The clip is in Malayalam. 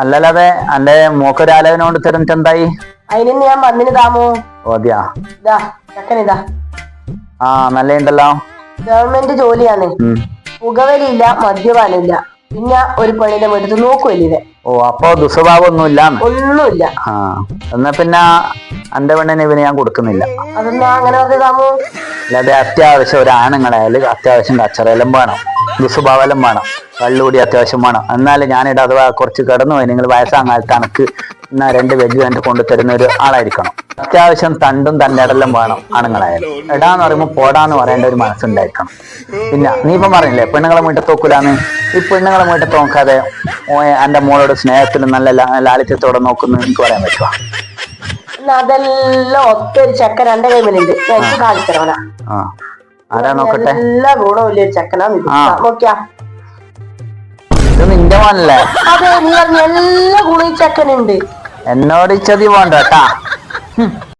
അല്ലല്ലാതെ അന്റെ മൂക്കൊരാലോചനോണ്ട് തരുന്നിട്ട് എന്തായി അതിന് ഞാൻ വന്നിന് താമോ ഓദ്യാ. ഇതാ. ചക്കനിതാ ആ നല്ല ഉണ്ടല്ലോ ഗവൺമെന്റ് ജോലിയാണ്. പുകവലിയില്ല മദ്യപാനില്ല. പിന്നെ ഒരു പെണ്ണിന്റെ വീട്ടിൽ നോക്കുമല്ലേ ഓ അപ്പൊ ദുസ്വഭാവം ഒന്നും ഇല്ലാന്ന് ഒന്നുമില്ല. ആ എന്നാ പിന്നെ അന്റെ പെണ്ണിനെ ഇവന് ഞാൻ കൊടുക്കുന്നില്ല. അതെന്നാ അങ്ങനെ പറഞ്ഞു താമോ അല്ലാതെ അത്യാവശ്യം ഒരു ആണുങ്ങളായാലും അത്യാവശ്യം കച്ചറയെല്ലാം വേണം. ദുസ്വഭാവം വേണം. കള്ളുകൂടി അത്യാവശ്യം വേണം. എന്നാലും ഞാനിട അഥവാ കുറച്ച് കിടന്നു പോയി നിങ്ങൾ വയസ്സാകാലത്ത് കണക്ക് എന്നാ രണ്ട് വെജ് കണ്ട് കൊണ്ടു തരുന്ന ഒരു ആളായിരിക്കണം. അത്യാവശ്യം തണ്ടും തന്റെ വേണം ആണുങ്ങളായാലും എടാന്ന് പറയുമ്പോൾ പോടാന്ന് പറയേണ്ട ഒരു മനസ്സുണ്ടായിരിക്കണം. പിന്നെ നീ ഇപ്പം പറഞ്ഞില്ലേ പെണ്ണുങ്ങളെ വീട്ടിൽ തോക്കൂലാന്ന്? ഈ പെണ്ണുങ്ങളെ വീട്ടിൽ നോക്കാതെ എന്റെ മോളോട് സ്നേഹത്തിലും നല്ല ലാളിത്യത്തോടെ നോക്കുന്നു എനിക്ക് പറയാൻ പറ്റുമോ അതെല്ലാം ഒത്തൊരു ചക്ക രണ്ടേ കൈമലുണ്ട് കാണിത്തരവനാ ആ. ആരാ നോക്കട്ടെ? എല്ലാ ഗുണം ഒരു ചക്കനാ. നോക്കിയാ. ഇത് നിന്റെ മോനല്ലേ? അതെ നീ പറഞ്ഞ എല്ലാ ഗുണം ഈ ചക്കനുണ്ട്. എന്നോട് ഇച്ചതി ചതി പോണ്ട കേട്ടാ.